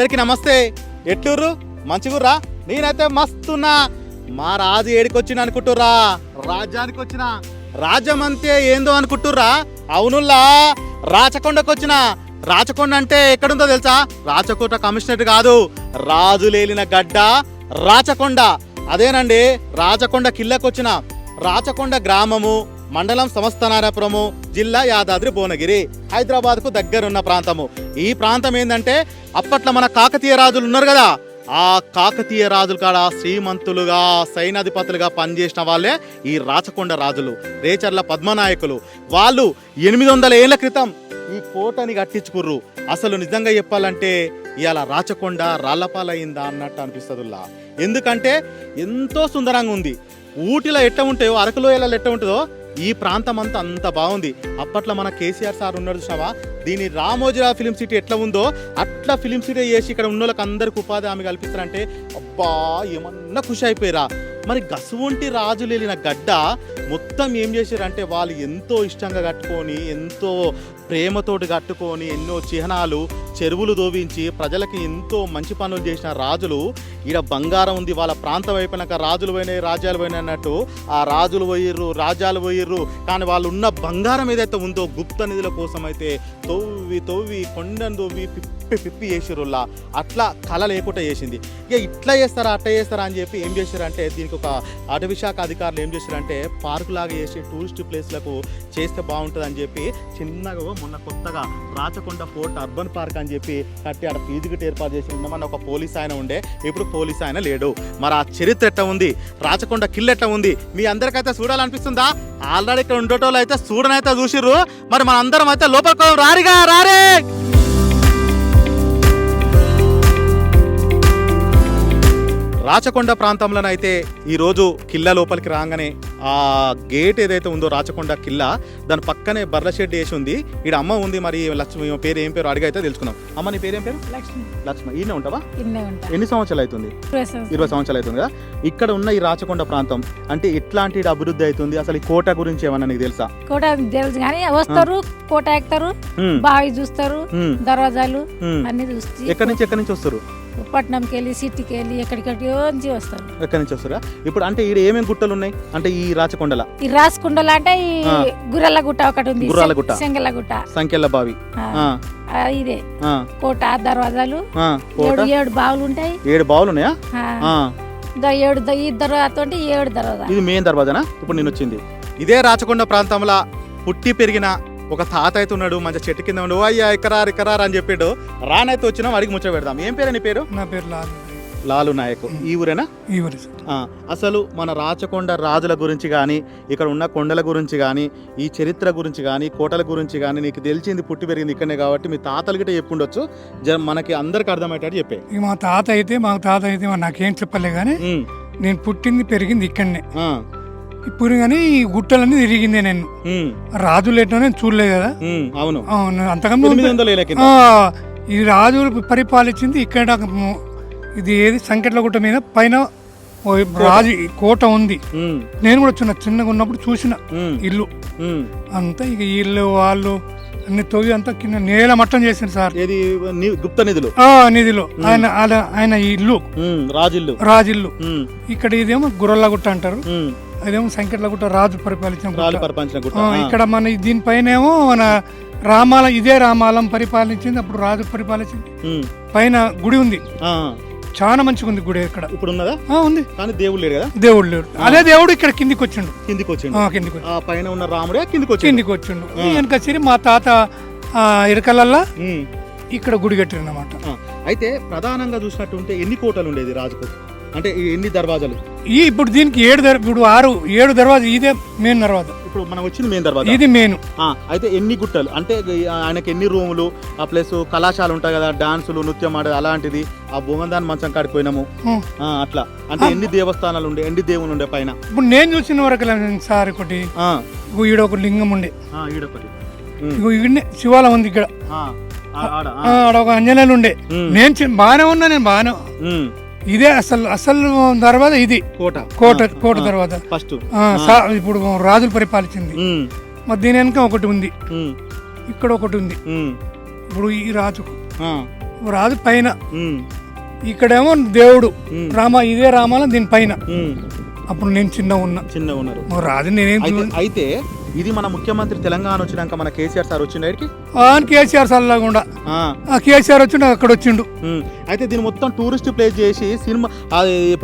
అందరికి నమస్తే. ఎట్లుర్రు? మంచిగుర్రా? నేనైతే మస్తున్నా. మా రాజు ఏడికొచ్చిన అనుకుంటుర్రా? రాజ్యానికి వచ్చిన. రాజ్యం అంతే ఏందో అనుకుంటుర్రా? అవునుల్లా? రాచకొండకు వచ్చిన. రాచకొండ అంటే ఎక్కడుందో తెలుసా? రాచకోట కమిషనరేట్ కాదు. రాజు లేలిన గడ్డ రాచకొండ. అదేనండి రాచకొండ కిల్లకు వచ్చిన రాచకొండ గ్రామము. మండలం సమస్తనారాపురము జిల్లా యాదాద్రి భువనగిరి హైదరాబాద్కు దగ్గరున్న ప్రాంతము. ఈ ప్రాంతం ఏంటంటే అప్పట్లో మన కాకతీయ రాజులు ఉన్నారు కదా ఆ కాకతీయ రాజులు కాడ శ్రీమంతులుగా సైనాధిపతులుగా పనిచేసిన వాళ్ళే ఈ రాచకొండ రాజులు రేచర్ల పద్మనాయకులు. వాళ్ళు ఎనిమిది వందల ఏళ్ళ క్రితం ఈ కోటని కట్టించుకుర్రు. అసలు నిజంగా చెప్పాలంటే ఇవాళ రాచకొండ రాళ్ళపాలయ్యిందా అన్నట్టు అనిపిస్తుందిలా ఎందుకంటే ఎంతో సుందరంగా ఉంది. ఊటిలో ఎట్ట ఉంటాయో అరకులోయలలో ఎట్ట ఉంటుందో ఈ ప్రాంతం అంతా అంత బాగుంది. అప్పట్లో మన కేసీఆర్ సార్ ఉన్నాడు చూసావా? దీని రామోజీరావు ఫిలిం సిటీ ఎట్లా ఉందో అట్లా ఫిలిం సిటీ చేసి ఇక్కడ ఉన్న వాళ్ళకి అందరికి ఉపాధి హామీ కల్పిస్తారంటే అబ్బా ఏమన్నా ఖుషి అయిపోయారా. మరి గసువంటి రాజులు వెళ్ళిన గడ్డ మొత్తం ఏం చేశారంటే వాళ్ళు ఎంతో ఇష్టంగా కట్టుకొని ఎంతో ప్రేమతోటి కట్టుకొని ఎన్నో చిహ్నాలు చెరువులు దోవించి ప్రజలకి ఎంతో మంచి పనులు చేసిన రాజులు ఈడ బంగారం ఉంది వాళ్ళ ప్రాంతం అయిపోయినాక రాజులు పోయినాయి రాజ్యాలు పోయినాయి అన్నట్టు ఆ రాజులు పోయిర్రు రాజ్యాలు పోయిర్రు. కానీ వాళ్ళు ఉన్న బంగారం ఏదైతే ఉందో గుప్త నిధుల కోసం అయితే తవ్వి తవ్వి కొండను తవ్వి పిప్పి పిప్పి చేసిరుల్లా అట్లా కళ లేకుండా చేసింది. ఇక ఇట్లా చేస్తారా అట్లా చేస్తారా అని చెప్పి ఏం చేశారంటే దీనికి ఒక అటవీ శాఖ అధికారులు ఏం చేశారంటే పార్కు లాగా చేసి టూరిస్ట్ ప్లేస్లకు చేస్తే బాగుంటుంది అని చెప్పి చిన్నగా మొన్న కొత్తగా రాచకొండ ఫోర్ట్ అర్బన్ పార్క్ అని చెప్పి కట్టి అక్కడ ఫీజు ఏర్పాటు చేసి ఉండమని ఒక పోలీస్ ఆయన ఉండే. ఇప్పుడు పోలీస్ ఆయన లేడు. మరి ఆ చరిత్ర ఎట్ట ఉంది? రాచకొండ కిల్ ఎట్ట ఉంది? మీ అందరికైతే చూడాలనిపిస్తుందా? ఆల్రెడీ ఇక్కడ ఉండేటోళ్ళు అయితే చూడనైతే చూసిర్రు. మరి మన అందరం అయితే లోపలికి రారిగా రారే! రాచకొండ ప్రాంతంలోనైతే ఈరోజు కిల్లా లోపలికి రాగానే ఆ గేట్ ఏదైతే ఉందో రాచకొండ కిల్లా దాని పక్కనే బర్ల షెడ్ వేసి ఉంది. ఇక్కడ అమ్మ ఉంది మరి లక్ష్మి పేరు ఏం పేరు అడిగైతే తెలుసుకుందాం. అమ్మ నీ పేరు ఏం పేరు? లక్ష్మి. లక్ష్మి. ఈయన ఉంటావా? ఎన్ని సంవత్సరాలు అవుతుంది? ఇరవై సంవత్సరాలు. అవుతుంది కదా? ఇక్కడ ఉన్న ఈ రాచకొండ ప్రాంతం అంటే ఎట్లాంటి అభివృద్ధి అవుతుంది? అసలు ఈ కోట గురించి ఏమన్నా నీకు తెలుసా? కోట తెలుసు కానీ వస్తారు కోట ఎక్కుతారు బావి చూస్తారు దర్వాజాలు. అన్ని చూసి ఎక్కడి నుంచి ఎక్కడి నుంచి వస్తారు? పట్నంకి వెళ్ళి సిటీకి వెళ్ళి ఎక్కడికటి నుంచి వస్తారు. ఎక్కడి నుంచి వస్తారా? ఇప్పుడు అంటే ఈడ ఏమేమి గుట్టలు ఉన్నాయి? అంటే ఈ రాచకొండల. ఈ రాసుకుండలు అంటే ఈ. గుర్రెల గుట్ట ఒకటి ఉంది. గుర్రాల గుట్ట. శంగల గుట్ట. సంఖ్యల బావి. ఇదే. కోట దర్వాజాలు. ఏడు ఏడు బావులు ఉంటాయి. ఏడు బావులు ఉన్నాయా? ఏడు ఈ దర్వాజ ఏడు దర్వాజా ఇది మెయిన్ దర్వాజానా? ఇప్పుడు నేను వచ్చింది. ఇదే రాచకొండ ప్రాంతంలో పుట్టి పెరిగిన ఒక తాత అయితే ఉన్నాడు మంచి చెట్టు కింద ఉండు అయ్యా ఇక్కరారు ఇక్కరారు అని చెప్పాడు. రానైతే వచ్చినాం అడిగి ముచ్చట పెడదాం. ఏం పేరు నీ పేరు? నా పేరు లాల్. లాలు నాయక్. ఈ ఊరేనా? ఈ ఊరి అసలు మన రాచకొండ రాజుల గురించి కానీ ఇక్కడ ఉన్న కొండల గురించి కానీ ఈ చరిత్ర గురించి కానీ కోటల గురించి కానీ నీకు తెలిసింది పుట్టి పెరిగింది ఇక్కడనే కాబట్టి మీ తాతలు గిట్ట చెప్పుండొచ్చు. జర మనకి అందరికి అర్థమయ్యేటట్టు చెప్పే. మా తాత అయితే మా తాత అయితే నాకేం చెప్పలే కానీ నేను పుట్టింది పెరిగింది ఇక్కడనే. ఇప్పుడు కానీ ఈ గుట్టలన్నీ తిరిగిందే నేను. రాజులు ఎట్లా నేను చూడలేదు కదా. అవును. అవును, అంతకన్నా ఈ రాజులు పరిపాలించింది ఇక్కడ ఇది ఏది? సంకెట్ల మీద పైన రాజు కోట ఉంది. నేను కూడా చిన్న చిన్నగా ఉన్నప్పుడు చూసిన ఇల్లు. అంతా ఇక ఇల్లు వాళ్ళు తవ్వి అంతా కింద నేల మట్టం చేసింది సార్. ఏది? ని- గుప్త నిధులు. ఆ నిధిలో. ఆయన ఆయన- ఆయన ఇల్లు. ఉమ్, రాజిల్లు. రాజిల్లు. ఉమ్, ఇక్కడ ఇదేమో గుర్రలగుట్ట అంటారు. ఉమ్, అదేమో సంకెట్లగుట్ట రాజు పరిపాలించిన రాళ్ళు గుట్ట. పరిపాలించిన గుట్ట. ఆ, ఆ, ఇక్కడ మన దీనిపైన ఏమో మన రామాల ఇదే రామాలం పరిపాలించింది. అప్పుడు రాజు పరిపాలించింది. ఉమ్, పైన గుడి ఉంది. ఆ, చాలా మంచిగా ఉంది గుడి ఇక్కడ. ఇప్పుడు ఉన్నదా ఆ, ఉంది. కానీ దేవుడు లేడు కదా? దేవుడు లేడు అదే దేవుడు ఇక్కడ కిందికి వచ్చిండు. కిందికి వచ్చిండు. ఆ, కిందికి ఆ పైన ఉన్న రాముడే కిందికి వచ్చిండు. కిందికి వచ్చిండు. వెనక సిరి మా తాత ఆ, ఇరకలల్లా ఉమ్, ఇక్కడ గుడి కట్టిరు అన్నమాట ఆ. అయితే ప్రధానంగా చూసినట్టుంటే ఎన్ని కోటలు ఉండేది రాజుకు అంటే ఎన్ని దర్వాజాలు? ఈ ఇప్పుడు దీనికి ఏడు దర్ ఇప్పుడు ఆరు ఏడు దర్వాజ ఇదే మెయిన్ దర్వాజ. ఇప్పుడు మనం వచ్చింది మెయిన్ దర్వాజా? ఇది మెయిన్ ఆ, అయితే ఎన్ని గుట్టలు? అంటే ఆయనకి ఎన్ని రూములు? ఆ ప్లస్ కళాశాల ఉంటాయి కదా డాన్సులు నృత్యం ఆడేది అలాంటిది. ఆ భూమందాన్ని మంచం కాడిపోయినాము ఆ, అట్లా. అంటే ఎన్ని దేవస్థానాలు ఉండే ఎన్ని దేవుళ్ళు ఉండే పైన? ఇప్పుడు నేను చూసిన వరకు సార్ ఒకటి ఆ, ఇగో ఈడ ఒక లింగం ఉండే. ఆ, ఈడొకటి ఉమ్, ఇగో ఈడనే శివాలయం ఉంది ఇక్కడ. ఆ, ఆ, ఆడ ఆ, ఆ, ఆడ ఒక అంజనేయులు ఉండే. ఉమ్, నేను చి- బాగానే ఉన్నా నేను బాగానే ఉమ్, ఇదే అసలు అసలు దర్వాజ ఇది. కోట. కోట కోట దర్వాజ ఫస్ట్. ఇప్పుడు రాజులు పరిపాలించింది. మరి దీని వెనక ఒకటి ఉంది. ఇక్కడ ఒకటి ఉంది. ఇప్పుడు ఈ రాజు రాజు పైన. ఇక్కడేమో దేవుడు. రామ ఇదే రామాలయం దీని పైన. అప్పుడు నేను చిన్న ఉన్నా. చిన్నగా ఉన్నారు. రాజు నేనేం. అయితే ఇది మన ముఖ్యమంత్రి తెలంగాణ వచ్చినాక మన కేసీఆర్ సార్ వచ్చిండు ఇక్కడికి? ఆ అని కేసీఆర్ ఆ, ఆ కేసీఆర్ వచ్చిండు అక్కడ వచ్చిండు. అయితే దీన్ని మొత్తం టూరిస్ట్ ప్లేస్ చేసి సినిమా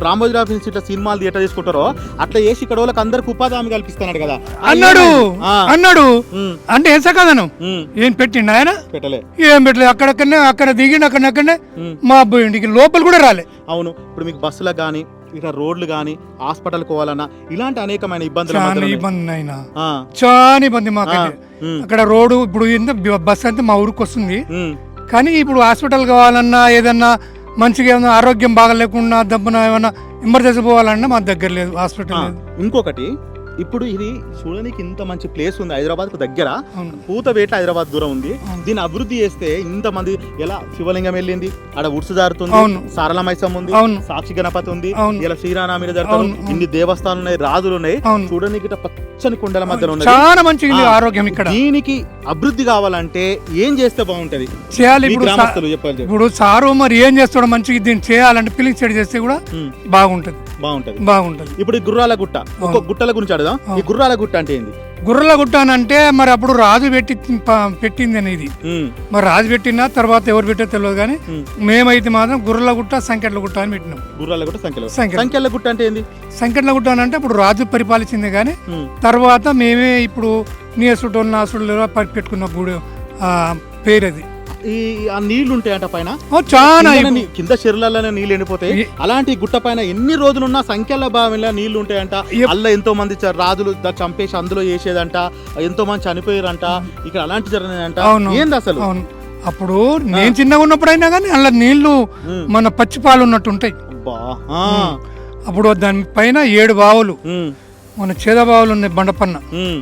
రామోజీరావు ఫిల్మ్స్ ఇట్లా సినిమాలు థియేటర్ చేసుకుంటారో అట్లా చేసి ఇక్కడ వాళ్ళకి అందరికి ఉపాధి హామీ కల్పిస్తున్నాడు కదా. అన్నాడు అన్నాడు. అంటే ఏం సకాదను ఏం పెట్టిండు ఆయన? పెట్టలే. ఏం పెట్టలేదు అక్కడక్కడనే అక్కడ దిగిండు అక్కడక్కడనే. మా ఇంటికి లోపల కూడా రాలే. అవును. ఇప్పుడు మీకు బస్సులకు కానీ ఇట్లా రోడ్లు కానీ హాస్పిటల్ పోవాలన్నా ఇలాంటి అనేకమైన ఇబ్బందులు చాలా. ఇబ్బంది అయినా. చాలా ఇబ్బంది ఉమ్, అక్కడ రోడ్డు ఇప్పుడు ఎంత బస్ అయితే మా ఊరికి వస్తుంది. కానీ ఇప్పుడు హాస్పిటల్ కావాలన్నా ఏదన్నా మంచిగా ఏమన్నా ఆరోగ్యం బాగలేకుండా దెబ్బన ఏమన్నా ఎమర్జెన్సీ పోవాలన్నా మా దగ్గర లేదు హాస్పిటల్ ఇంకొకటి ఇప్పుడు ఇది చూడడానికి ఇంత మంచి ప్లేస్ ఉంది. హైదరాబాద్కు దగ్గర. పూతవేట హైదరాబాద్ దూరం ఉంది. దీన్ని అభివృద్ధి చేస్తే ఇంత మంది ఎలా శివలింగం వెళ్ళింది ఆడ ఉడుసు జారుతుంది అవును. సారల మైసం ఉంది సాక్షి గణపతి ఉంది. ఇలా శ్రీరామీర అవును. ఇన్ని దేవస్థానాలు ఉన్నాయి రాజులు ఉన్నాయి. చూడడానికి ఇట్లా పచ్చని కుండల మధ్యలో ఉన్నది. చాలా మంచిగా ఆ. ఆరోగ్యం ఇక్కడ. దీనికి అభివృద్ధి కావాలంటే ఏం చేస్తే బాగుంటది? చేయాలి. ఇప్పుడు. ఇప్పుడు సారు మరి ఏం చేస్తాడో మంచిగా దీన్ని చేయాలంటే పిలిచి చేస్తే కూడా బాగుంటది. బాగుంటది. బాగుంటది. ఇప్పుడు ఈ గుర్రాల గుట్ట ఒక్క గుట్టల గురించి అడుగుదాం. ఈ. గుర్రాల గుట్ట అంటే ఏంది? గుర్రల గుట్ట అని అంటే మరి అప్పుడు రాజు పెట్టి పెట్టింది అని ఇది ఉమ్, మరి రాజు పెట్టినా తర్వాత ఎవరు పెట్టో తెలియదు కానీ. మేమైతే మాత్రం గుర్రల గుట్ట సంకెట్ల గుట్ట అని పెట్టినాం. గుర్రాల గుట్ట సంఖ్యలో సంఖ్యలో. గుట్ట అంటే ఏంది? సంకెట్ల గుట్ట అని అంటే అప్పుడు రాజు పరిపాలించింది కానీ తర్వాత మేమే ఇప్పుడు నీసుడు నాసుడు పెట్టుకున్న గుడి ఆ పేరు అది. ఈ ఆ నీళ్ళు ఉంటాయంట పైన చాలా నీ- కింద చెరువులలోనే నీళ్ళు ఎండిపోతాయి అలాంటి గుట్ట పైన ఎన్ని రోజులున్నా సంఖ్యల భావంలో నీళ్ళు ఉంటాయంట ఎప్- అల్ల ఎంతో మంది చ- రాజులు ద- చంపేసి అందులో చేసేదంట ఎంతో మంది చనిపోయారంట. ఇక్కడ అలాంటి జరిగినాయంట అవును. ఏంది అసలు? అవును. అప్పుడు నేను చిన్నగా ఉన్నప్పుడు అయినా కానీ అందులో నీళ్ళు మన పచ్చి పాలు ఉన్నట్టు ఉంటాయి అబ్బా, ఆ, అప్పుడు దాని పైన ఏడు బావులు. ఉమ్, మన చేద బావులు ఉన్నాయి బండపన్న. ఉమ్,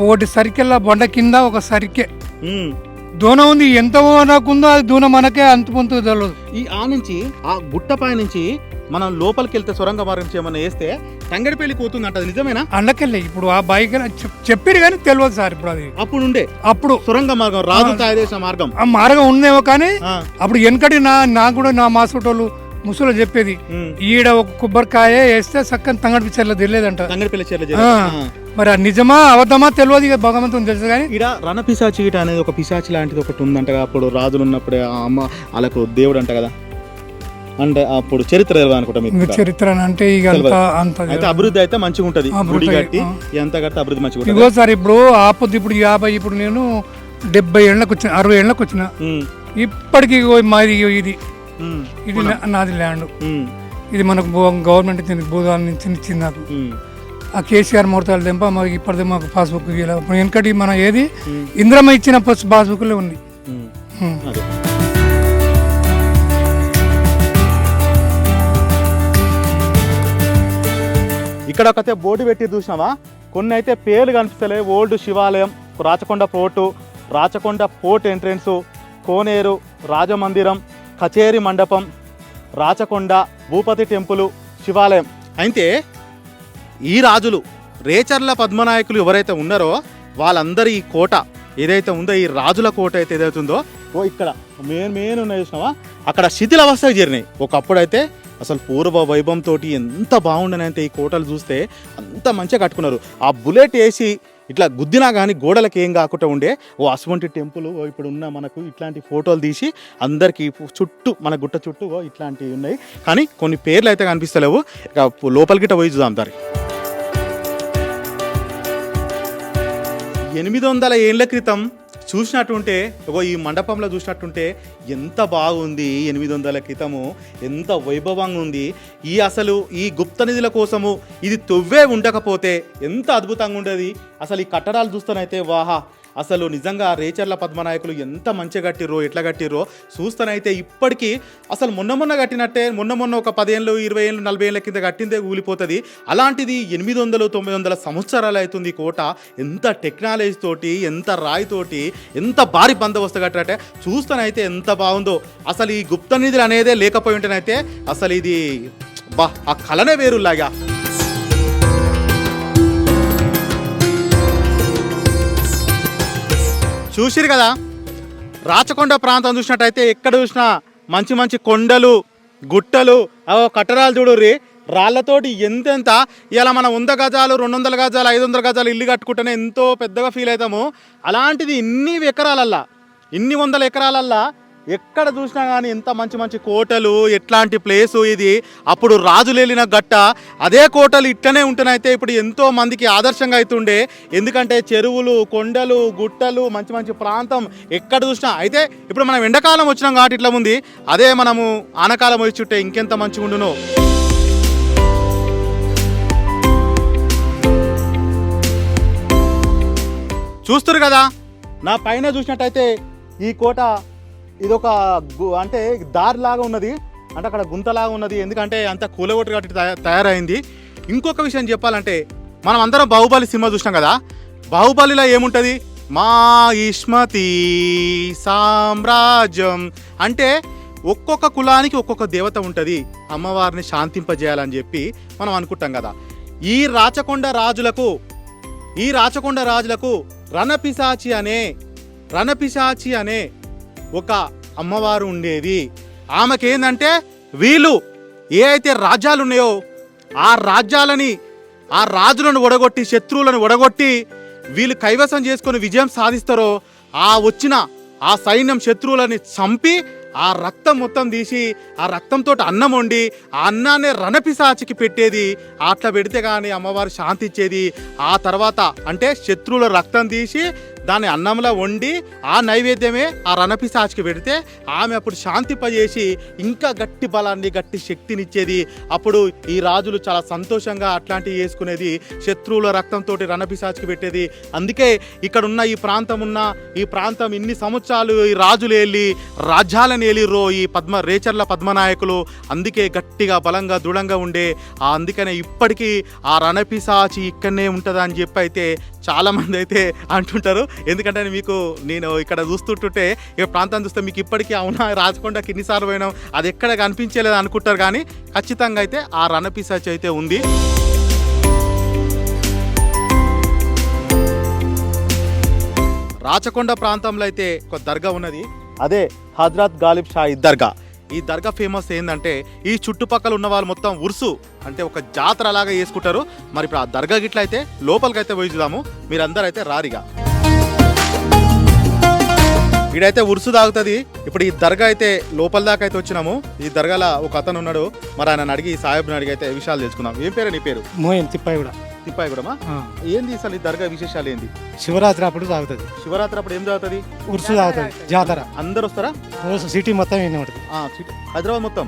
ఒకటి సరికెళ్ళ బండ కింద ఒక సరికే. ఉమ్. దూన ఉంది ఎంత నాకుందో అది దూన మనకే అంత పొంతు తెలియదు ఈ ఆ నుంచి ఆ గుట్ట పై నుంచి మనం లోపలికి వెళ్తే సొరంగ మార్గం చేయమని వేస్తే తంగడిపల్లి పోతుంది అంట నిజమేనా? అండకెళ్ళి ఇప్పుడు ఆ బైక్ చెప్పారు కానీ తెలియదు సార్ ఇప్పుడు అది. అప్పుడు ఉండే? అప్పుడు. సొరంగ మార్గం రాజు కాయదేశ మార్గం. ఆ మార్గం ఉందేమో కానీ అప్పుడు వెనకటి నా నాకు కూడా నా మాసుటోళ్ళు ముసలు చెప్పేది. ఈడ ఒక కొబ్బరికాయ వేస్తే చక్కని తంగడి పిచ్చర్లో తెలియదంట తంగడిపల్లి చర్ల. మరి అది నిజమా అబద్ధమా తెలియదు ఇక భగవంతుని తెలుసు కానీ. ఇక్కడ రణ పిశాచి గిట అనేది ఒక పిశాచి లాంటిది ఒకటి ఉందంట అప్పుడు రాజులు ఉన్నప్పుడే ఆ అమ్మ వాళ్ళకు దేవుడు అంట కదా. అంటే అప్పుడు చరిత్ర తెలియదు అనుకుంటా మీకు ఇంకా కూడా. చరిత్ర అని అంటే ఇక అంత అంత అయితే అభివృద్ధి అయితే మంచిగా ఉంటది. అభివృద్ధి, గుడి కట్టి. ఎంత కడితే అభివృద్ధి మంచిగా ఇగో ఉంటది సార్ ఇప్పుడు ఆపొద్దు ఇప్పుడు యాభై ఇప్పుడు నేను డెబ్బై ఏళ్ళకి వచ్చిన అరవై ఏళ్ళకి వచ్చిన. ఉమ్, ఇప్పటికి ఇగో మాది ఇగో ఇది. ఉమ్, ఇది నా- నాది ల్యాండ్. ఉమ్, ఇది మనకు గవర్నమెంట్ నుంచి ఇచ్చింది నాకు. ఉమ్, ఆ కేసీఆర్ ముహూర్తాలు తెంప మాకు ఇప్పటిది మాకు పాస్బుక్ వెనకటి మన ఏది? ఉమ్, ఇంద్రమ్మ ఇచ్చిన పస్ పాస్బుక్లే ఉంది ఇక్కడ ఒకతే బోర్డు పెట్టి చూసినావా? కొన్ని అయితే పేర్లు కనిపిస్తలే. ఓల్డ్ శివాలయం Rachakonda fort Rachakonda fort entrance కోనేరు రాజమందిరం కచేరి మండపం రాచకొండ భూపతి టెంపుల్ శివాలయం. అయితే ఈ రాజులు రేచర్ల పద్మనాయకులు ఎవరైతే ఉన్నారో వాళ్ళందరి ఈ కోట ఏదైతే ఉందో ఈ రాజుల కోట అయితే ఏదైతే ఉందో ఓ ఇక్కడ మెయిన్ మెయిన్ ఉన్నాయి చూసినావా? అక్కడ శిథిలావస్థకు చేరినాయి ఒకప్పుడైతే అసలు పూర్వ వైభవంతో ఎంత బాగుండనంటే ఈ కోటలు చూస్తే అంత మంచిగా కట్టుకున్నారు. ఆ బుల్లెట్ వేసి ఇట్లా గుద్దినా కానీ గోడలకు ఏం కాకుండా ఉండే ఓ అటువంటి టెంపుల్ ఓ ఇప్పుడు ఉన్న మనకు ఇట్లాంటి ఫోటోలు తీసి అందరికీ చుట్టూ మన గుట్ట చుట్టూ ఓ ఇట్లాంటివి ఉన్నాయి. కానీ కొన్ని పేర్లు అయితే కనిపిస్తలేవు. ఇక లోపలికి పోయి చూద్దాం దానికి ఎనిమిది వందల ఏళ్ళ క్రితం చూసినట్టుంటే ఒక ఈ మండపంలో చూసినట్టుంటే ఎంత బాగుంది ఎనిమిది వందల క్రితము ఎంత వైభవంగా ఉంది. ఈ అసలు ఈ గుప్త నిధుల కోసము ఇది తొవ్వే ఉండకపోతే ఎంత అద్భుతంగా ఉండేది. అసలు ఈ కట్టడాలు చూస్తానైతే వాహా అసలు నిజంగా రేచర్ల పద్మనాయకులు ఎంత మంచిగా కట్టిర్రో ఎట్లా కట్టిర్రో చూస్తానైతే ఇప్పటికీ అసలు మొన్న మొన్న కట్టినట్టే మొన్న మొన్న ఒక పదేళ్ళు ఇరవై ఏళ్ళు నలభై ఏళ్ళ కింద కట్టిందే కూలిపోతుంది అలాంటిది ఎనిమిది వందలు తొమ్మిది వందల సంవత్సరాలు అవుతుంది కోట. ఎంత టెక్నాలజీ తోటి ఎంత రాయితోటి ఎంత భారీ బందోబస్తు కట్టినట్టే చూస్తానైతే ఎంత బాగుందో. అసలు ఈ గుప్త నిధులు అనేదే లేకపోయి ఉంటేనైతే అసలు ఇది బా ఆ కళనే వేరులాగా. చూసిరు కదా? రాచకొండ ప్రాంతం చూసినట్టయితే ఎక్కడ చూసినా మంచి మంచి కొండలు గుట్టలు అవో కట్టడాలు చూడుర్రి. రాళ్ళతోటి ఎంతెంత ఇలా మనం వంద గజాలు రెండు వందల గజాలు ఐదు వందల గజాలు ఇల్లు కట్టుకుంటేనే ఎంతో పెద్దగా ఫీల్ అవుతాము. అలాంటిది ఇన్ని ఎకరాలల్లా ఇన్ని వందల ఎకరాలల్లా ఎక్కడ చూసినా కానీ ఎంత మంచి మంచి కోటలు ఎట్లాంటి ప్లేసు ఇది? అప్పుడు రాజులు వెళ్ళిన గట్ట అదే కోటలు ఇట్లనే ఉంటేనైతే ఇప్పుడు ఎంతో మందికి ఆదర్శంగా అవుతుండే ఎందుకంటే చెరువులు కొండలు గుట్టలు మంచి మంచి ప్రాంతం ఎక్కడ చూసినా. అయితే ఇప్పుడు మనం ఎండాకాలం వచ్చినాం కాబట్టి ఇట్లా ఉంది. అదే మనము ఆనకాలం వచ్చి చుట్టే ఇంకెంత మంచిగా ఉండును. చూస్తారు కదా? నా పైన చూసినట్టయితే ఈ కోట ఇదొక గు- అంటే దారిలాగా ఉన్నది. అంటే అక్కడ గుంతలాగా ఉన్నది. ఎందుకంటే అంత కూలగొట్టు కాబట్టి తయారైంది. ఇంకొక విషయం చెప్పాలంటే మనం అందరం బాహుబలి సినిమా చూసినాం కదా? బాహుబలిలో ఏముంటుంది? మా ఇష్మతి సామ్రాజ్యం. అంటే ఒక్కొక్క కులానికి ఒక్కొక్క దేవత ఉంటుంది. అమ్మవారిని శాంతింపజేయాలని చెప్పి మనం అనుకుంటాం కదా? ఈ రాచకొండ రాజులకు ఈ రాచకొండ రాజులకు రణపిశాచి అనే రణపిశాచి అనే ఒక అమ్మవారు ఉండేది. ఆమెకేందంటే వీళ్ళు ఏ అయితే రాజ్యాలు ఉన్నాయో ఆ రాజ్యాలని ఆ రాజులను ఒడగొట్టి శత్రువులను ఒడగొట్టి వీళ్ళు కైవసం చేసుకొని విజయం సాధిస్తారో ఆ వచ్చిన ఆ సైన్యం శత్రువులని చంపి ఆ రక్తం మొత్తం తీసి ఆ రక్తంతో అన్నం వండి ఆ అన్నాన్ని రణపిశాచికి పెట్టేది. అట్లా పెడితే కానీ అమ్మవారు శాంతి ఇచ్చేది ఆ తర్వాత అంటే శత్రువుల రక్తం తీసి దాన్ని అన్నంలో వండి ఆ నైవేద్యమే ఆ రణపిశాచికి పెడితే ఆమె అప్పుడు శాంతింపజేసి ఇంకా గట్టి బలాన్ని గట్టి శక్తినిచ్చేది. అప్పుడు ఈ రాజులు చాలా సంతోషంగా అట్లాంటివి చేసుకునేది. శత్రువుల రక్తంతో రణపిశాచికి పెట్టేది. అందుకే ఇక్కడ ఉన్న ఈ ప్రాంతం ఉన్న ఈ ప్రాంతం ఇన్ని సంవత్సరాలు ఈ రాజులు వెళ్ళి రాజ్యాలను ఏలిర్రో ఈ పద్మ రేచర్ల పద్మనాయకులు. అందుకే గట్టిగా బలంగా దృఢంగా ఉండే. ఆ అందుకనే ఇప్పటికీ ఆ రణపిశాచి ఇక్కడనే ఉంటుందని చెప్పి అయితే చాలామంది అయితే అంటుంటారు. ఎందుకంటే మీకు నేను ఇక్కడ చూస్తుంటుంటే ఈ ప్రాంతం చూస్తే మీకు ఇప్పటికీ అవునా? రాజకొండకి ఎన్నిసార్లు పోయినాం? అది ఎక్కడ కనిపించలేదు అనుకుంటారు కానీ ఖచ్చితంగా అయితే ఆ రణపిశాచి అయితే ఉంది. రాచకొండ ప్రాంతంలో అయితే ఒక దర్గా ఉన్నది. అదే హజరత్ గాలిబ్ షాహీ దర్గా. ఈ దర్గా ఫేమస్ ఏంటంటే ఈ చుట్టుపక్కల ఉన్న వాళ్ళు మొత్తం ఉరుసు అంటే ఒక జాతర లాగా చేసుకుంటారు. మరి ఇప్పుడు ఆ దర్గా గిట్ల అయితే లోపలికైతే పోయి చూద్దాము. మీరందరూ అయితే రారిగా. ఈడైతే ఉరుసు తాగుతుంది ఇప్పుడు ఈ దర్గా అయితే లోపల దాకా అయితే వచ్చినాము. ఈ దర్గాలో ఒక అతను ఉన్నాడు. మరి ఆయన అడిగి ఈ సాహెబ్ని అడిగి అయితే విషయాలు తెలుసుకుందాం. ఏం పేరు నీ పేరు? మోయం తిప్పాయి కూడా తిప్పాయి కూడా ఏంది అసలు ఈ దర్గా విశేషాలు ఏంది? శివరాత్రి అప్పుడు తాగుతుంది శివరాత్రి అప్పుడు ఏం తాగుతుంది ఉరుసు తాగుతుంది జాతర. అందరు వస్తారా? సిటీ మొత్తం హైదరాబాద్ మొత్తం?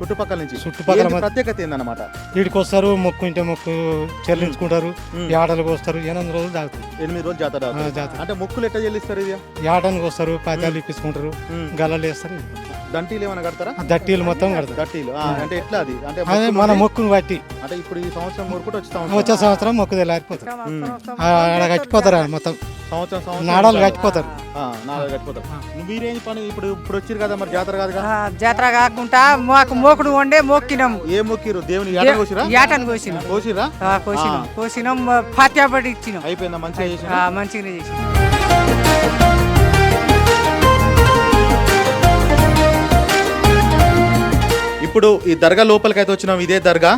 చుట్టుపక్కల నుంచి చుట్టుపక్కల ఏంది. ప్రత్యేకత ఏందన్నమాట వీడికి వస్తారు మొక్కు ఇంటే మొక్కు చెల్లించుకుంటారు ఉమ్. ఏటలకు వస్తారు ఎనిమిది రోజులు తాగుతారు ఎనిమిది రోజులు జాతర ఆ. జాతర అంటే మొక్కులు ఎట్లా చెల్లిస్తారు ఇది ఏటానికి వస్తారు పాతాలు ఇప్పించుకుంటారు. గల్లలు వేస్తారు దంటీలు ఏమైనా కడతారా? దట్టీలు మొత్తం కడతారు. దట్టీలు ఆ, అంటే ఎట్లా అది? అంటే అదే మొక్కులు మన ఉంటే- మొక్కును బట్టి. అంటే ఇప్పుడు ఈ సంవత్సరం మొక్కుట వచ్చి వచ్చే సంవత్సరం సంవత్సరం మొక్కు తెల్లారిపోతారు. ఆ, ఆడ కట్టిపోతారు ఆడ మొత్తం. సంవత్సరం సంవత్సరం నాడాలు ఉంటారు. కట్టిపోతారు ఆ, నాడాలు మీరేం పని ఇప్పుడు ఇప్పుడు వచ్చిరు కదా మరి జాతర కాదుగా ఆ, జాతర కాకుండా మాకు మోకుడు వండే మోకినాం ఏం మొక్కిరు దేవుని ఏట కోసిరా ఏటని కోసినాం కోసిరా ఆ, కోసినాం కోసినాం ఫాత్యాపడి ఇచ్చినాం అయిపోయిందా? మంచిగా ఆ, చేసిన మంచిగానే చేసినాం ఇప్పుడు ఈ దర్గా లోపలికైతే వచ్చినాం ఇదే దర్గా.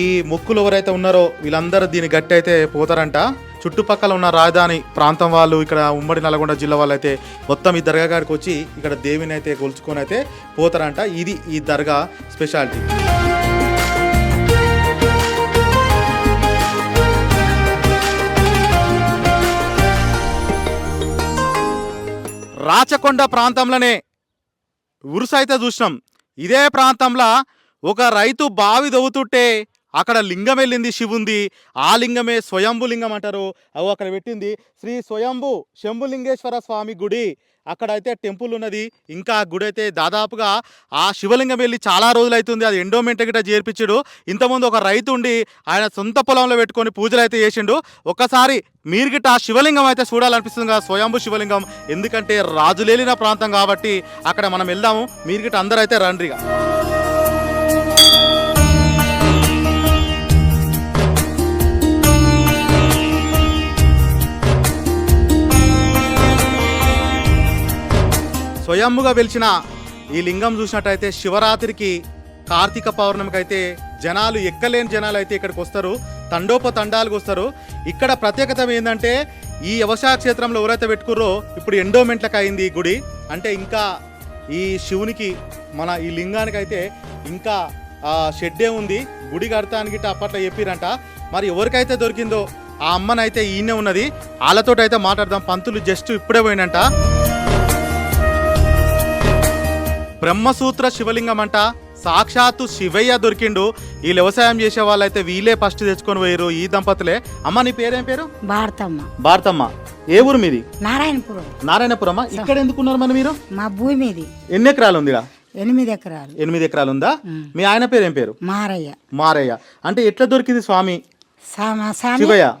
ఈ మొక్కులు ఎవరైతే ఉన్నారో వీళ్ళందరూ దీని గట్టి అయితే పోతారంట. చుట్టుపక్కల ఉన్న రాజధాని ప్రాంతం వాళ్ళు ఇక్కడ ఉమ్మడి నల్గొండ జిల్లా వాళ్ళు అయితే మొత్తం ఈ దర్గా కాడికి వచ్చి ఇక్కడ దేవిని అయితే కొలుచుకొని అయితే పోతారంట. ఇది ఈ దర్గా స్పెషాలిటీ. రాచకొండ ప్రాంతంలోనే ఉరుస అయితే చూసినాం. ఇదే ప్రాంతంలో ఒక రైతు బావి దవ్వుతుంటే అక్కడ లింగం వెళ్ళింది శివుంది. ఆ లింగమే స్వయంభు లింగం అంటారు. అవి అక్కడ పెట్టింది శ్రీ స్వయంభు శంభులింగేశ్వర స్వామి గుడి. అక్కడ అయితే టెంపుల్ ఉన్నది. ఇంకా గుడి అయితే దాదాపుగా ఆ శివలింగం వెళ్ళి చాలా రోజులు అవుతుంది అది ఎండోమెంట్ గిట్ట చేర్పించాడు. ఇంతకుముందు ఒక రైతు ఉండి ఆయన సొంత పొలంలో పెట్టుకొని పూజలు అయితే చేసిండు. ఒక్కసారి మీరు గిట్ట ఆ శివలింగం అయితే చూడాలనిపిస్తుంది కదా స్వయంభు శివలింగం. ఎందుకంటే రాజులేలిన ప్రాంతం కాబట్టి అక్కడ మనం వెళ్దాము. మీరు గిట్ట అందరూ అయితే రండిగా. స్వయంగా వెలిచిన ఈ లింగం చూసినట్టయితే శివరాత్రికి కార్తీక పౌర్ణమికి అయితే జనాలు ఎక్కలేని జనాలు అయితే ఇక్కడికి వస్తారు. తండోప తండాలకు వస్తారు. ఇక్కడ ప్రత్యేకత ఏంటంటే ఈ వ్యవసాయ క్షేత్రంలో ఎవరైతే పెట్టుకుర్రో ఇప్పుడు ఎండోమెంట్లకు అయింది ఈ గుడి. అంటే ఇంకా ఈ శివునికి మన ఈ లింగానికి అయితే ఇంకా షెడ్డే ఉంది. గుడి కడతానికి అప్పట్లో చెప్పిరంట. మరి ఎవరికైతే దొరికిందో ఆ అమ్మనైతే ఈయనే ఉన్నది. వాళ్ళతోటి అయితే మాట్లాడదాం. పంతులు జస్ట్ ఇప్పుడే పోయినంట బ్రహ్మసూత్ర శివలింగం అంట సాక్షాత్తు శివయ్య దొరికిండు. ఈ వ్యవసాయం చేసే వాళ్ళైతే వీళ్ళే ఫస్ట్ తెచ్చుకొని పోయారు ఈ దంపతులే. అమ్మ నీ పేరేం పేరు? భారతమ్మ. భారతమ్మ. ఏ ఊరు మీది? నారాయణపురం. నారాయణపురమ్మ ఇక్కడ ఎందుకున్నారు మరి మీరు? మా భూమి ఇది ఎన్ని ఎకరాలు ఉంది? ఎనిమిది ఎకరాలు. ఎనిమిది ఎకరాలు ఉందా. మీ ఆయన పేరు ఏం పేరు? మారయ్య. మారయ్య. అంటే ఎట్లా దొరికింది స్వామి? శివయ్య,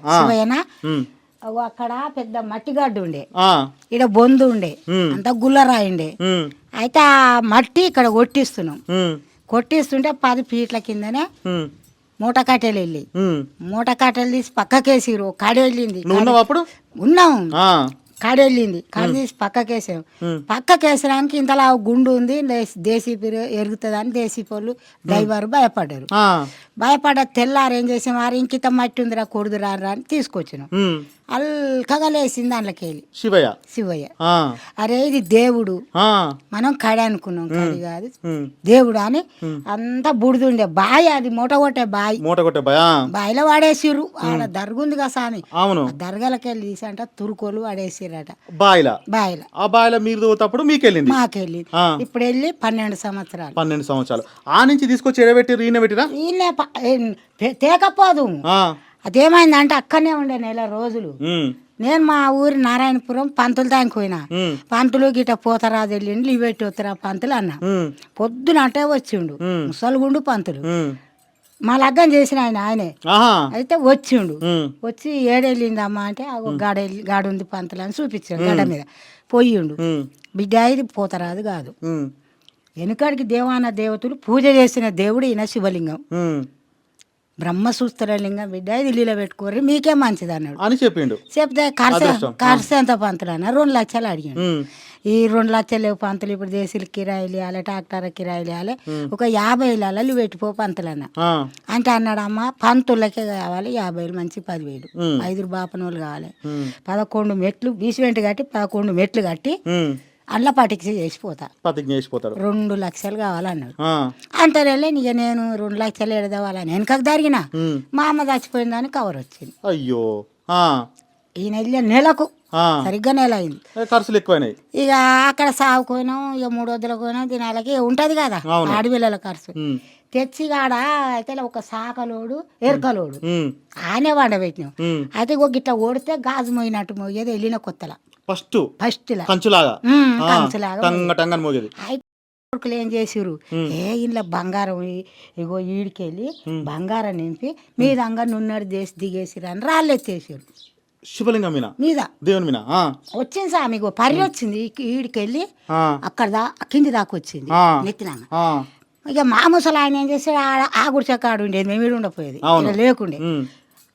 అక్కడ పెద్ద మట్టిగడ్డ ఉండే. ఆ, ఈడ బొందు ఉండే. అంత గుల్లరాయి ఉండే అయితే ఆ మట్టి ఇక్కడ కొట్టిస్తున్నాం. కొట్టిస్తుంటే పది ఫీట్ల కిందనే మూట కట్టెలు వెళ్ళి. మూట కట్టెలు తీసి పక్కకేసిరు కాడి వెళ్ళింది నువ్వు ఉన్నావు అప్పుడు? ఉన్నాం. ఆ, కాడి వెళ్ళింది కాడి తీసి పక్కకేసాం. పక్కకేసడానికి ఇంతలా గుండు ఉంది. దేశీ- ఎరుగుతుంది అని దేశీ పళ్ళు డ్రైవర్ భయపడ్డారు. ఆ, భయపడ్డ తెల్లారు ఏం చేసాం? వారు ఇంకిత మట్టి ఉందిరా కొడుదురా అని తీసుకొచ్చినాం. అల్కగా లేచింది దాంట్లోకి వెళ్ళి శివయ్య. శివయ్య అరే ఇది దేవుడు. మనం కడి అనుకున్నాం కడి కాదు. దేవుడు అని అంతా బుడిదుండే. బాయి అది మూట కొట్టే బాయి. మూట కొట్టే భయా బాయిలో వాడేసిర్రు. ఆడ దర్గుంది కదా ఆ దర్గలకి వెళ్ళి తీసి అంట తురుకోలు వాడేసిరట బాయిల. బాయిలో. ఆ బాయిల మీరు దూతప్పుడు మీకు వెళ్ళింది మాకెళ్ళి ఆ. ఇప్పుడు వెళ్ళి పన్నెండు సంవత్సరాలు. పన్నెండు సంవత్సరాలు. ఆ నుంచి తీసుకొచ్చి ఎడబెట్టి ఈయన పెట్టిరా ఈయనే ప- ఏం తే- తేకపోదు. ఆ, అదేమైందంటే అక్కడనే ఉండే నెల రోజులు. ఉమ్, నేను మా ఊరి నారాయణపురం పంతులు దానికి పోయినా. ఉమ్, పంతులు గిట పోతరాజు వెళ్ళిండు లీవ్ పెట్టి వస్తారా పంతులు అన్న. ఉమ్, పొద్దున అంటే వచ్చిండు. ఉమ్. ముసలుగుండు పంతులు. ఉమ్. మా లగ్గం చేసిన ఆయన ఆయనే. అయితే వచ్చిండు. వచ్చి ఏడెళ్ళిందమ్మా అంటే గాడ గాడు ఉంది పంతులు అని చూపించాడు గడ్డ మీద. పోయిండు. బిడ్డ ఇది పోతరాదు కాదు. వెనుకడికి దేవాన దేవతలు పూజ చేసిన దేవుడు ఈయన శివలింగం. ఉమ్. బ్రహ్మసూస్త్ర లింగం. బిడ్డ ఇది లీల పెట్టుకోర్రి మీకే మంచిది అన్నాడు అని చెప్పిండు. చెప్తే అదృష్టం. ఖర్చు ఎంత పంతులు అన్న రెండు లక్షలు అడిగాను ఉమ్, ఈ రెండు లక్షలు లేవు పంతులు ఇప్పుడు దేశీల కిరాయిలు ఇవ్వాలి ట్రాక్టర్ కిరాయిలు ఇవ్వాలి ఒక యాభై ఇళ్ళలు పెట్టిపో పంతులు అన్న ఆ, అంటే అన్నాడు అమ్మ పంతులకే కావాలి యాభైలు మంచి పదివేలు. ఉమ్. ఐదు బాపనోళ్ళు కావాలి. పదకొండు మెట్లు బీసిమెంట్ కట్టి పదకొండు మెట్లు కట్టి. అల్ల పాటికి చేసిపోతా. ప్రతిజ్ఞ చేసిపోతాడు రెండు లక్షలు కావాలన్నాడు. అంటారేలే ఇక నేను రెండు లక్షలు ఎడదావాలని వెనకకు జరిగిన. మా అమ్మ చచ్చిపోయిందని కవర్ వచ్చింది. అయ్యో. ఈయన వెళ్ళే నెలకు. సరిగ్గా నెల అయింది ఖర్చులు ఎక్కువైనాయి. ఇక అక్కడ సాగుకోయినాం ఇక మూడు వద్దులకు పోయినాం తినాలకి ఉంటుంది కదా. ఆడపిల్లల ఖర్చు. తెచ్చి కాడ అయితే ఒక సాకలోడు ఎరకలోడు ఆనే వండబెట్టినాం. అయితే ఒక గిట్ల ఓడితే గాజు మోయినట్టు మోయేది వెళ్ళిన కొత్తల. ఫస్ట్. ఫస్ట్లా కంచులాగా. మోగేది. కొడుకులు ఏం చేసిర్రు? ఏ ఇంట్లో బంగారం ఇగో ఈడికెళ్ళి బంగారం నింపి మీదంగా నున్నడు దేశి దిగేసిరు అని రాళ్ళు ఎత్తేసారు శివలింగం మీద. మీద దేవుని మీద వచ్చింది సామి ఇగో పరి వచ్చింది ఈ- ఈడికెళ్ళి ఆ, అక్కడ దా కింది దాకా వచ్చింది. నెత్తినాక ఇక మా ముసలు ఆయన ఏం చేసాడు ఆడ ఆ గుడిసెక్కాడు ఉండేది మేము ఈడ ఉండపోయేది. లేకుండే.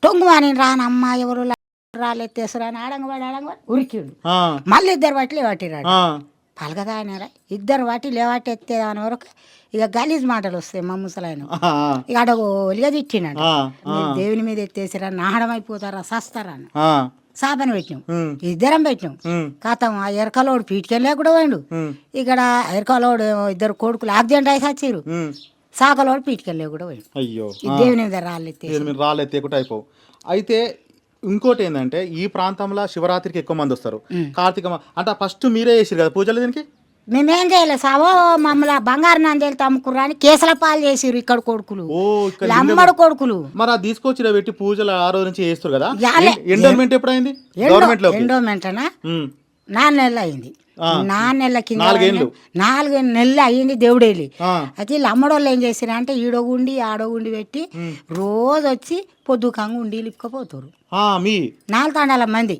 టొంగు అని రానమ్మ ఎవరు రాళ్ళు ఎత్తేసారు అని ఆడంగవాడు ఆడంగవాడు ఉరికిండు. మళ్ళీ ఇద్దరు బట్టి లేవట్టిరాడు ఆ, పలకదా ఆయన ఇద్దరు వాటి లేవాటి ఎత్తేదాని వరకు ఇక గలీజ్ మాటలు వస్తాయి మా ముసలాయన. ఇక ఆడ ఒలిగా తిట్టినాడు. దేవుని మీద ఎత్తేసిరా నాహడం అయిపోతారా సస్తారా అని. సాపన పెట్టినాం. ఇద్దరం పెట్టినాం. కాతం ఆ ఎరకలోడు పీటికెళ్ళే కూడా పోయిండు. ఉమ్, ఇక్కడ ఎరకలోడు ఇద్దరు కొడుకులు యాక్సిడెంట్ అయితే వచ్చారు. సాకలోడు పీటికెళ్ళే కూడా పోయిండు. అయ్యో. దేవుని మీద రాళ్ళు ఎత్తే దీని రాళ్ళు ఎత్తేకుంటే అయిపోవు. అయితే ఇంకోటి ఏంటంటే ఈ ప్రాంతంలో శివరాత్రికి ఎక్కువ మంది వస్తారు. కార్తీక అంటే ఫస్ట్ మీరే చేసారు కదా పూజలు దీనికి? మేమేం చేయలేదు సావో మమ్మల్ని బంగారు నందేలు తమ్ముకుర్రా అని కేసుల పాలు చేసిరు ఇక్కడ కొడుకులు. ఓ ఇక్కడ వీళ్ళ అమ్మడు కొడుకులు. మరి అది తీసుకొచ్చి పెట్టి పూజలు ఆ రోజు నుంచి చేస్తారు కదా? యాలే. ఎండోర్మెంట్ ఎప్పుడైంది? ఎండోమెంటనా? నాలుగు నెలలు అయింది. నెలల కింద. నాలుగు నెలలు అయ్యింది దేవుడేలి. అయితే వీళ్ళు అమ్మడోళ్ళు ఏం చేసిరు అంటే ఈడోగుండి ఆడోగుండి పెట్టి రోజు వచ్చి పొద్దుకంగా ఉండి లిప్పుకపోతారు నాలుగు తండాల మంది.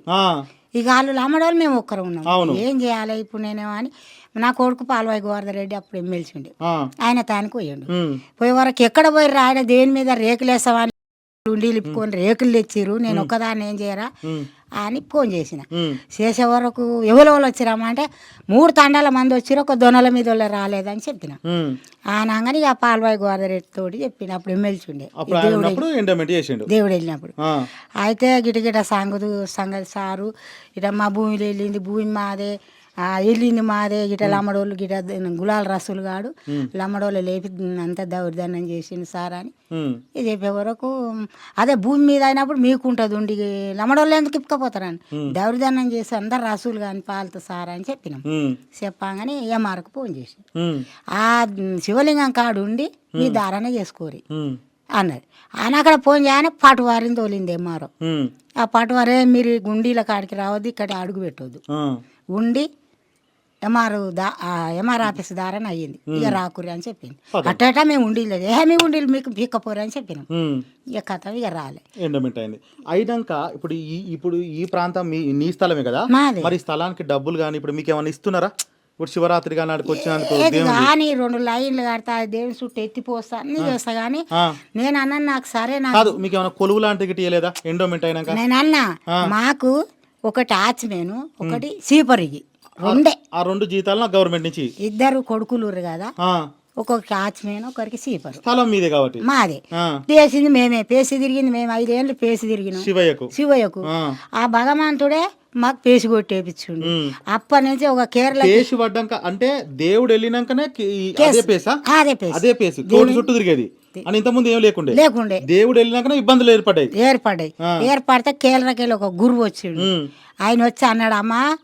ఇక వాళ్ళు అమ్మడోళ్ళు మేము ఒక్కరు ఉన్నాం. ఏం చేయాలి ఇప్పుడు నేనేమో అని నా కొడుకు పాల్వాయి గోవర్ధన్ రెడ్డి అప్పుడు ఎమ్మెల్సీ ఉండే. ఆయన తానికి పోయాడు. పోయే వరకు ఎక్కడ పోయి ఆయన దేని మీద రేకులేసామని ఉండి లిప్పుకొని రేకులు తెచ్చిర్రు. నేను ఒక్కదాన్ని ఏం చేయరా? అని ఫోన్ చేసిన. చేసే వరకు ఎవరు ఎవరు వచ్చిరామా అంటే మూడు తండాల మంది వచ్చిర్రు ఒక దొనల మీద వాళ్ళు రాలేదని చెప్పిన. అనగానే ఇక పాల్వాయి గోదావరి తోటి చెప్పిన. అప్పుడు ఎమ్మెల్సీ ఉండే. దేవుడు వెళ్ళినప్పుడు. అయితే గిటగిట సంగదు సంగతి సారు ఇట మా భూమిలో వెళ్ళింది భూమి మాదే వెళ్ళింది మాదే గిట లమ్మడోళ్ళు గిట గులాల రసులు గాడు లమ్మడోళ్ళు లేపి అంతా దౌర్జన్యం చేసింది సార్ అని. చెప్పే వరకు అదే భూమి మీద అయినప్పుడు మీకు ఉంటుంది ఉండి లమ్మడోళ్ళు ఎందుకు ఇప్పుకపోతారని. దౌర్జన్యం చేసి అందరు రసూలు కానీ పాలతో సార్ అని చెప్పినాం. చెప్పగానే ఎంఆర్కు ఫోన్ చేసి ఆ శివలింగం కాడు ఉండి మీ దారాన చేసుకోరి అన్నది. ఆయన అక్కడ ఫోన్ చేయగానే పటువారిని తోలింది ఉమ్, ఆ పటువారే మీరు గుండీల కాడికి రావద్దు ఇక్కడ అడుగు పెట్టవద్దు ఆ, ఉండి ఎంఆర్ దా ఎంఆర్ ఆఫీస్ దారని అయ్యింది. ఇక రాకురి అని చెప్పింది. అట్టట మేము ఉండీలేదు ఏ మీ ఉండీలు మీకు పీక్కపోరు అని చెప్పినాం. ఇక కథ ఇక రాలే. ఎండోమెంట్ అయింది. అయినాక ఇప్పుడు ఈ ఇప్పుడు ఈ ప్రాంతం మీ నీ స్థలమే కదా. మరి స్థలానికి డబ్బులు కానీ ఇప్పుడు మీకు ఏమైనా ఇస్తున్నారా? ఇప్పుడు శివరాత్రి కానీ ఆడికి వచ్చినందుకు కానీ రెండు లైన్లు కడతా దేవుని చుట్టూ ఎత్తిపోస్తా అన్ని చేస్తా కానీ. నేను అన్నాను నాకు సరే నాకు కాదు మీకు ఏమైనా కొలువు లాంటివి ఇయ్యలేదా? ఎండోమెంట్ అయినాక? నేను అన్నా మాకు ఒకటి ఆచ్మేను ఒకటి సీపరిగి రెండే. ఆ రెండు జీతాలు నాకు గవర్నమెంట్ నుంచి ఇద్దరు కొడుకులు కదా. ఆ, ఒక్కొక్కటి ఆచ్మేను ఒకరికి సీపరు స్థలం మీదే కాబట్టి. మాదే. పేసింది మేమే. పేసి తిరిగింది మేము. ఐదేళ్ళు పేసి తిరిగినాం. శివయ్యకు. శివయ్యకు. ఆ. భగవంతుడే మాకు పేసి కొట్టేపించుండు. అప్పటి నుంచి ఒక కేరళ పేసి పడ్డాక అంటే దేవుడు వెళ్ళినాకనే అదే పేసా? అదే పేసి. అదే పేసి. కోటి చుట్టూ తిరిగేది. అని ఇంతకుముందు ఏం లేకుండే? లేకుండే. దేవుడు వెళ్ళినాకనే ఇబ్బందులు ఏర్పడ్డాయి. ఏర్పడ్డాయి. ఏర్పడితే కేరళకెళ్ళి ఒక గురువు వచ్చిండు. ఆయన వచ్చి అన్నాడు అమ్మా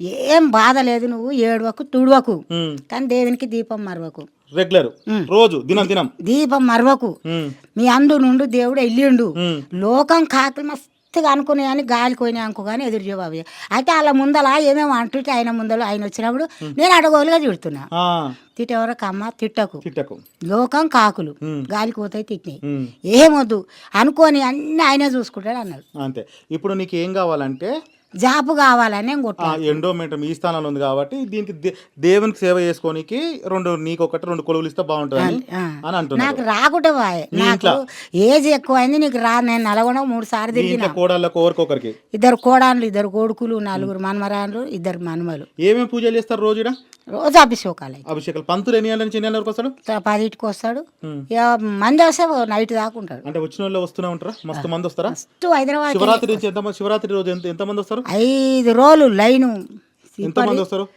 ఏం బాధ లేదు నువ్వు ఏడవకు తుడవకు. కానీ దేవునికి దీపం మరవకు. రెగ్యులర్. రోజు దినం దినం. దీపం మరవకు. మీ అందు నుండి దేవుడు ఉమ్. లోకం కాకులు మస్తుగా అనుకునే అని గాలి పోయినాయి అనుకో కానీ ఎదురు చేయ- అయితే వాళ్ళ ముందల ఏమేమో అంటుంటే ఆయన ముందల ఆయన వచ్చినప్పుడు నేను అడగోలుగా తిడుతున్నా. తిట్టేవరకు అమ్మ తిట్టకు. తిట్టకు. లోకం కాకులు. ఉమ్. గాలికి పోతాయి తిట్టినాయి. ఏమొద్దు. అనుకోని అన్ని ఆయనే చూసుకుంటాడు అన్నాడు. అంతే. ఇప్పుడు నీకు ఏం కావాలంటే జాబు కావాలని నేను ఆ కొట్టా ఎండోమెంట్ మీ స్థానంలో ఉంది కాబట్టి దీనికి దేవునికి సేవ చేసుకోనికి రెండు నీకు ఒకటి రెండు కొలువులు ఇస్తే బాగుంటుంది అని నాకు వాయే నాకు ఏజ్ ఎక్కువ అయింది నీకు రా నేను నల్గొండ మూడు సార్లు తిరిగిన. కోడళ్ళకు ఒకరికొకరికి ఇద్దరు కోడాన్లు ఇద్దరు కొడుకులు నలుగురు మనమరాన్లు ఇద్దరు మనమలు. ఏమేమి పూజలు చేస్తారు రోజు? రోజు అభిషేకాలు అభిషేకాలు. పంతులు ఎన్ని ఏళ్ళ నుంచి ఎన్ని వరకు వస్తాడు? పదింటికి వస్తాడు. మంది వస్తే నైట్ దాకా ఉంటాడు. అంటే వచ్చిన వాళ్ళు వస్తూనే ఉంటారా? మస్తు మంది వస్తారా? హైదరాబాద్ శివరాత్రి నుంచి ఎంత శివరాత్రి రోజు ఎంత ఎంత మంది వస్తారు? ఐదు రోజులు లైను. ఎంత మంది వస్తారు?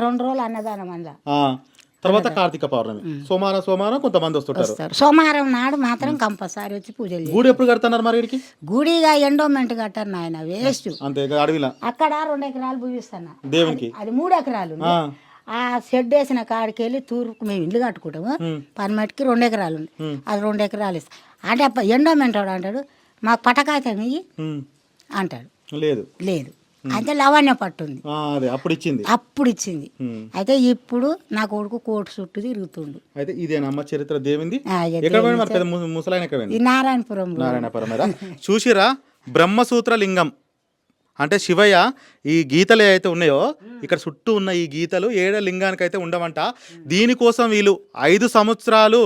రెండు రోజులు అన్నదానం అందా. ఆ. తర్వాత కార్తీక పౌర్ణమి. సోమవారం సోమవారం కొంతమంది వస్తుంటారు. సోమవారం నాడు మాత్రం కంపల్సరీ వచ్చి పూజలు గుడి ఎప్పుడు కడుతున్నారు మరి గుడిగా ఎండోమెంట్ కట్టారు నాయన వేస్ట్. అంతే అడవిలా. అక్కడ రెండు ఎకరాలు భూమిస్తున్నా దేవునికి? అది మూడు ఎకరాలు. ఆ. షెడ్ వేసిన కాడికి వెళ్ళి తూర్పుకు మేము ఇల్లు కట్టుకుంటాము. పని మట్టుకి రెండు ఎకరాలు ఉంది. అది రెండు ఎకరాలు ఇస్తాం. అంటే ఎండోమెంట్ అంటాడు మాకు పటకాయతం ఇయ్యి. అంటాడు. లేదు. లేదు. అయితే లవణ్య పట్టుంది. అప్పుడు ఇచ్చింది అప్పుడు ఇచ్చింది. అయితే ఇప్పుడు నా కొడుకు కోటు చుట్టూ తిరుగుతుండు. అయితే ఇదేనా అమ్మ చరిత్ర దేవింది? ము- ముసలాయన నారాయణపురం నారాయణపురం చూసిరా బ్రహ్మసూత్ర లింగం అంటే శివయ్య ఈ గీతలు ఏవైతే ఉన్నాయో ఇక్కడ చుట్టూ ఉన్న ఈ గీతలు ఏడ లింగానికి అయితే ఉండవంట దీనికోసం వీళ్ళు ఐదు సంవత్సరాలు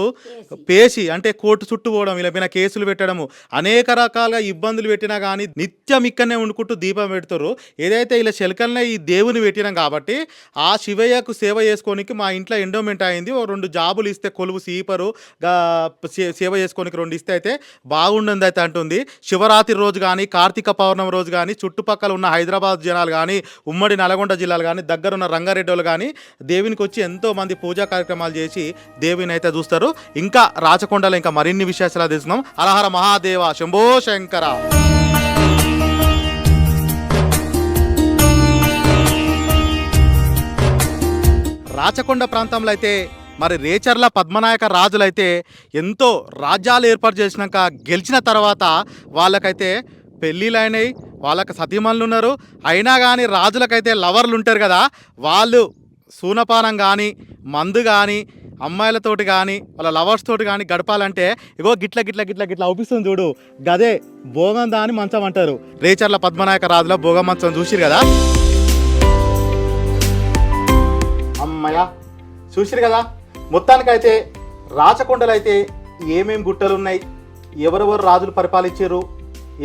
పేసి అంటే కోర్టు చుట్టూ పోవడం వీళ్ళ పైన కేసులు పెట్టడము అనేక రకాలుగా ఇబ్బందులు పెట్టినా కానీ నిత్యం ఇక్కడనే వండుకుంటూ దీపం పెడతారు ఏదైతే ఇలా చెలకల్నే ఈ దేవుని పెట్టినాం కాబట్టి ఆ శివయ్యకు సేవ చేసుకోనికి మా ఇంట్లో ఎండోమెంట్ అయింది. ఓ రెండు జాబులు ఇస్తే కొలువు సీపరు సేవ చేసుకోనికి రెండు ఇస్తే అయితే బాగుండింది అయితే అంటుంది. శివరాత్రి రోజు కానీ కార్తీక పౌర్ణమి రోజు కానీ చుట్టుపక్కల ఉన్న హైదరాబాద్ జనాలు కానీ ఉమ్మడి నల్గొండ జిల్లాలు కానీ దగ్గరున్న రంగారెడ్డిలు కానీ దేవునికి వచ్చి ఎంతో మంది పూజా కార్యక్రమాలు చేసి దేవిని అయితే చూస్తారు. ఇంకా రాచకొండలో ఇంకా మరిన్ని విశేషాలు తెలుసుకున్నాం అలహర మహాదేవ శంభో శంకర. రాచకొండ ప్రాంతంలో అయితే మరి రేచర్ల పద్మనాయక రాజులైతే ఎంతో రాజ్యాలు ఏర్పాటు చేసినాక గెలిచిన తర్వాత వాళ్ళకైతే పెళ్ళిళ్ళు అయినాయి వాళ్ళకి సతీమణులు ఉన్నారు. అయినా కానీ రాజులకైతే లవర్లు ఉంటారు కదా వాళ్ళు సూనపానం కానీ మందు కానీ అమ్మాయిలతోటి కానీ వాళ్ళ లవర్స్ తోటి కానీ గడపాలంటే ఇగో గిట్ల గిట్ల గిట్ల గిట్ల అవుపిస్తుంది చూడు. గదే భోగం దాని మంచం అంటారు. రేచర్ల పద్మనాయక రాజుల భోగం మంచం చూసిరు కదా? అమ్మయ్య చూసిరు కదా? మొత్తానికైతే రాచకొండలు అయితే ఏమేం గుట్టలు ఉన్నాయి ఎవరెవరు రాజులు పరిపాలించారు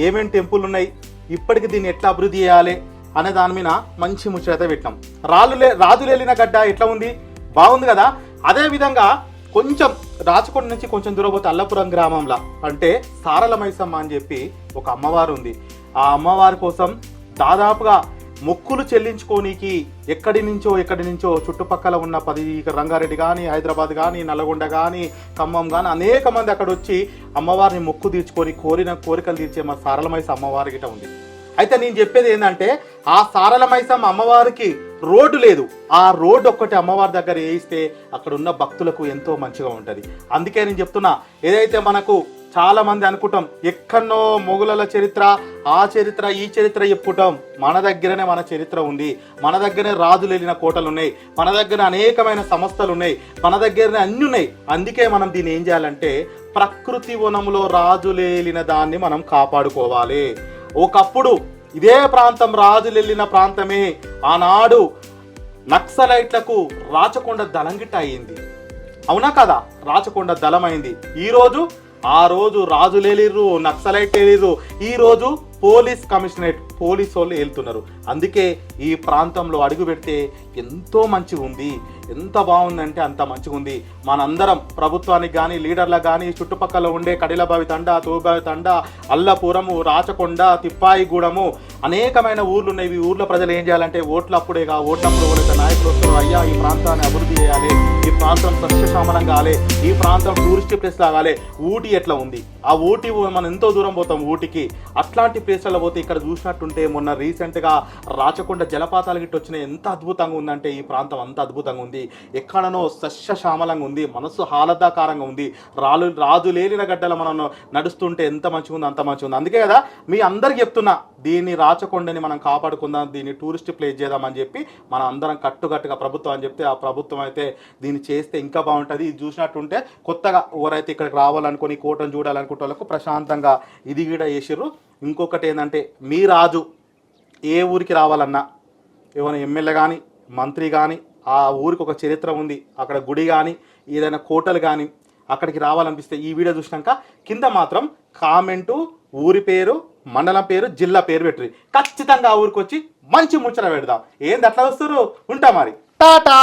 ఏమేం టెంపుల్ ఉన్నాయి ఇప్పటికి దీన్ని ఎట్లా అభివృద్ధి చేయాలి అనే దాని మీద మంచి ముచ్చట పెట్టినాం. రాళ్ళు రాజులేలిన గడ్డ ఎట్లా ఉంది? బాగుంది కదా? అదే విధంగా కొంచెం రాచకొండ నుంచి కొంచెం దూరం పోతే అల్లపురం గ్రామంలో. అంటే సారల మైసమ్మ అని చెప్పి ఒక అమ్మవారు ఉంది. ఆ అమ్మవారి కోసం దాదాపుగా మొక్కులు చెల్లించుకోనీకి ఎక్కడి నుంచో ఎక్కడి నుంచో చుట్టుపక్కల ఉన్న పది రంగారెడ్డి కానీ హైదరాబాద్ కానీ నల్గొండ కానీ ఖమ్మం కానీ అనేక మంది అక్కడ వచ్చి అమ్మవారిని మొక్కు తీర్చుకొని కోరిన కోరికలు తీర్చే మా సారలమైస అమ్మవారి గిట ఉంది. అయితే నేను చెప్పేది ఏంటంటే ఆ సారలమైసమ్మ అమ్మవారికి రోడ్డు లేదు. ఆ రోడ్డు ఒక్కటి అమ్మవారి దగ్గర వేయిస్తే అక్కడ ఉన్న భక్తులకు ఎంతో మంచిగా ఉంటుంది. అందుకే నేను చెప్తున్నా ఏదైతే మనకు చాలా మంది అనుకుంటాం ఎక్కడో మొగుల చరిత్ర ఆ చరిత్ర ఈ చరిత్ర చెప్పుకుంటాం. మన దగ్గరనే మన చరిత్ర ఉంది. మన దగ్గరనే రాజులు వెళ్ళిన కోటలు ఉన్నాయి మన దగ్గర అనేకమైన సంస్థలు ఉన్నాయి మన దగ్గరనే అన్ని ఉన్నాయి. అందుకే మనం దీన్ని ఏం చేయాలంటే ప్రకృతి వనంలో రాజులేలిన దాన్ని మనం కాపాడుకోవాలి. ఒకప్పుడు ఇదే ప్రాంతం రాజులు వెళ్ళిన ప్రాంతమే. ఆనాడు నక్సలైట్లకు రాచకొండ దళంగిట్ట అయింది. అవునా కదా? రాచకొండ దళమైంది ఈరోజు ఆ రోజు రాజులేలిర్రు నక్సలైట్ లేలిర్రు. ఈ రోజు పోలీస్ కమిషనరేట్ పోలీస్ వాళ్ళు వెళ్తున్నారు అందుకే ఈ ప్రాంతంలో అడుగు పెడితే ఎంతో మంచిగా ఉంది ఎంత బాగుందంటే అంత మంచిగా ఉంది మనందరం ప్రభుత్వానికి కానీ లీడర్లకు కానీ చుట్టుపక్కల ఉండే కడిలబావి తండ తూబావి తండ అల్లపురము రాచకొండ తిప్పాయిగూడము అనేకమైన ఊర్లు ఉన్నాయి. ఈ ఊర్లో ప్రజలు ఏం చేయాలంటే ఓట్లప్పుడేగా ఓట్లప్పుడు ఎవరైతే నాయకులు వస్తారో అయ్యా ఈ ప్రాంతాన్ని అభివృద్ధి చేయాలి ఈ ప్రాంతం సస్యశ్యామలం కావాలి ఈ ప్రాంతం టూరిస్ట్ ప్లేస్ లాగాలి ఊటీ ఎట్లా ఉంది? ఆ ఊటీ మనం ఎంతో దూరం పోతాం ఊటీకి. అట్లాంటి ప్లేస్లలో పోతే ఇక్కడ చూసినట్టుంటే మొన్న రీసెంట్గా రాచకొండ జలపాతాలు గిట్ట వచ్చిన ఎంత అద్భుతంగా ఉందంటే ఈ ప్రాంతం అంత అద్భుతంగా ఉంది. ఎక్కడనో సస్యశ్యామలంగా ఉంది. మనసు ఆహ్లాదకరంగా ఉంది. రాలు రాజు లేలిన గడ్డల మనం నడుస్తుంటే ఎంత మంచిగా ఉంది అంత మంచిగా ఉంది అందుకే కదా మీ అందరికి చెప్తున్నా దీన్ని రాచకొండని మనం కాపాడుకుందాం దీన్ని టూరిస్ట్ ప్లేస్ చేద్దామని చెప్పి మనం అందరం కట్టుకట్టుగా ప్రభుత్వం అని చెప్తే ఆ ప్రభుత్వం అయితే దీన్ని చేస్తే ఇంకా బాగుంటుంది. ఇది చూసినట్టుంటే కొత్తగా ఎవరైతే ఇక్కడికి రావాలనుకుని కోటను చూడాలనుకుంటే వాళ్ళకు ప్రశాంతంగా ఇది కూడా చేసిర్రు ఇంకొకటి ఏంటంటే మీ రాజు ఏ ఊరికి రావాలన్నా ఏమైనా ఎమ్మెల్యే కానీ మంత్రి కానీ ఆ ఊరికి ఒక చరిత్ర ఉంది. అక్కడ గుడి కానీ ఏదైనా కోటలు కానీ అక్కడికి రావాలనిపిస్తే ఈ వీడియో చూసినాక కింద మాత్రం కామెంటు ఊరి పేరు మండలం పేరు జిల్లా పేరు పెట్టుర్రి. ఖచ్చితంగా ఆ ఊరికి వచ్చి మంచి ముచ్చట పెడదాం. ఏంది అట్లా వస్తారు ఉంటా మరి. టాటా!